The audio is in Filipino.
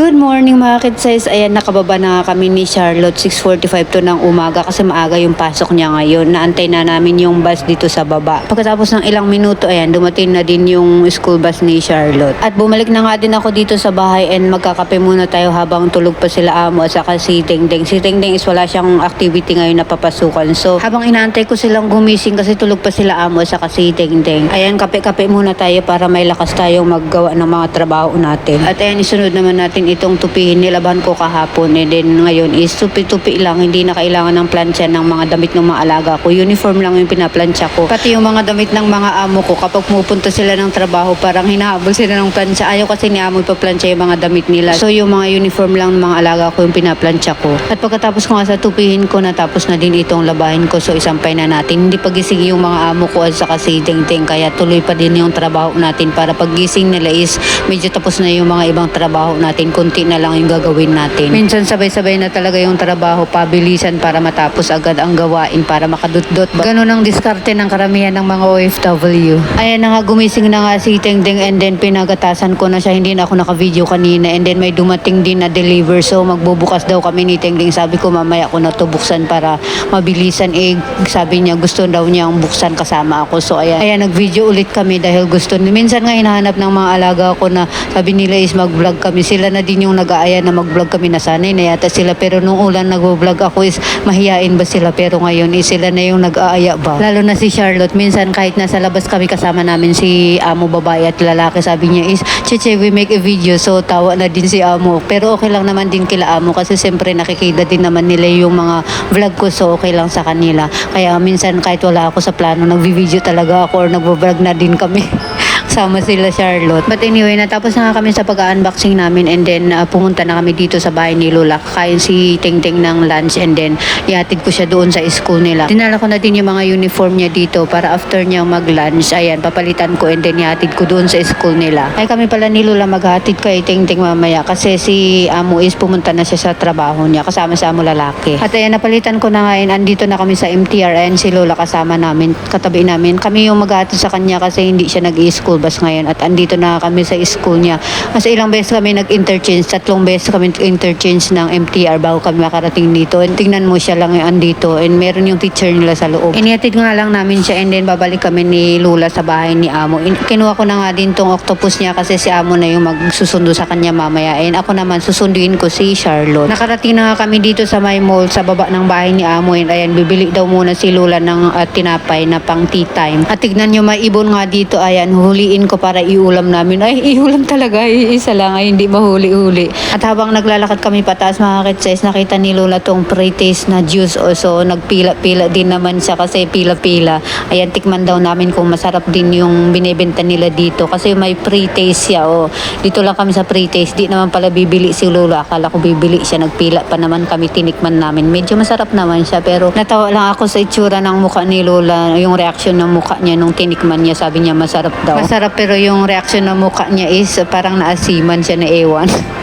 Good morning mga kids Ayan, nakababa na kami ni Charlotte. 6.45 to ng umaga kasi maaga yung pasok niya ngayon. Naantay na namin yung bus dito sa baba. Pagkatapos ng ilang minuto, ayan, dumating na din yung school bus ni Charlotte. At bumalik na nga din ako dito sa bahay and magkakape muna tayo habang tulog pa sila amo at saka si Tengdeng. Si Tengdeng is wala siyang activity ngayon na papasukan. So, habang inaantay ko silang gumising kasi tulog pa sila amo at saka si Tengdeng. Ayan, kape-kape muna tayo para may lakas tayong maggawa ng mga trabaho natin. At ayan, isunod naman natin itong tupihin. Nilaban ko kahapon and then ngayon is tupi-tupi lang. Hindi na kailangan ng plancha ng mga damit ng mga alaga ko. Uniform lang yung pinaplansya ko. Pati yung mga damit ng mga amo ko kapag pumupunta sila ng trabaho parang hinahabol sila ng plancha. Ayaw kasi ni amo ipaplansya yung mga damit nila. So yung mga uniform lang ng mga alaga ko yung pinaplansya ko. At pagkatapos ko nga sa tupihin ko natapos na din itong labahin ko. So isampay na natin. Hindi pagising yung mga amo ko at saka si Teng Kaya tuloy pa din yung trabaho natin para pagising nila is medyo tapos na yung mga ibang trabaho natin. Kunti na lang yung gagawin natin. Minsan sabay-sabay na talaga yung trabaho, pabilisan para matapos agad ang gawain para makadut-dot. Ganun ang diskarte ng karamihan ng mga OFW. Ayan na nga, gumising na nga si Tengdeng and then pinagatasan ko na siya. Hindi na ako naka-video kanina and then may dumating din na deliver. So magbubukas daw kami ni Tengdeng. Sabi ko mamaya ko na to buksan para mabilisan. Eh, sabi niya gusto daw niyang buksan kasama ako. So ayan, ayan nag-video ulit kami dahil gusto. Minsan nga hinahanap ng mga alaga ko na sabi nila is mag-vlog kami. Sila na din yung nag-aaya na mag-vlog kami. Nasanay na yata sila. Pero nung ulan nag-vlog ako is mahihain ba sila. Pero ngayon is sila na yung nag-aaya ba. Lalo na si Charlotte. Minsan kahit nasa labas kami kasama namin si amo babae at lalaki. Sabi niya is, Cheche, we make a video. So tawa na din si amo. Pero okay lang naman din kila amo kasi siyempre nakikita din naman nila yung mga vlog ko. So okay lang sa kanila. Kaya minsan kahit wala ako sa plano, nagvi-video talaga ako or nagvo-vlog na din kami. Sama sila Charlotte. But anyway, natapos na nga kami sa pag-unboxing namin and then uh, pumunta na kami dito sa bahay ni Lola. Kakain si Tengteng ng lunch and then ihatid ko siya doon sa school nila. Dinala ko na din yung mga uniform niya dito para after niya mag-lunch, ayan, papalitan ko and then ihatid ko doon sa school nila. Ay kami pala ni Lola maghatid kay Tengteng mamaya kasi si Amo is pumunta na siya sa trabaho niya kasama sa Amo lalaki. At ayan, napalitan ko na ngayon. Andito na kami sa MTR and si Lola kasama namin, katabi namin. Kami yung maghatid sa kanya kasi hindi siya nag-i-school bus ngayon at andito na kami sa school niya. Kasi ilang beses kami nag-interchange, tatlong beses kami nag-interchange ng MTR bago kami makarating dito. And tingnan mo siya lang yung andito and meron yung teacher nila sa loob. Inihatid nga lang namin siya and then babalik kami ni Lula sa bahay ni Amo. In- kinuha ko na nga din tong octopus niya kasi si Amo na yung magsusundo sa kanya mamaya. And ako naman susunduin ko si Charlotte. Nakarating na nga kami dito sa my mall sa baba ng bahay ni Amo and ayan bibili daw muna si Lula ng uh, tinapay na pang tea time. At tignan nyo may ibon nga dito ayan huliin ko para iulam namin. Ay iulam talaga. Isa lang. Ay hindi mahuli-huli. At habang naglalakad kami pataas mga kitses nakita ni Lula tong pre-taste na juice. O so nagpila-pila din naman siya kasi pila-pila. Ayan tikman daw namin kung masarap din yung binebenta nila dito. Kasi may pre-taste siya o. Dito lang kami sa pre-taste di naman pala bibili si Lula akala ko bibili siya. Nagpila pa naman kami. Tinikman namin. Medyo masarap naman siya pero natawa lang ako sa itsura ng mukha ni Lola yung reaction ng mukha niya nung tinikman niya. Sabi niya masarap daw masarap pero yung reaction ng mukha niya is parang naasiman siya na ewan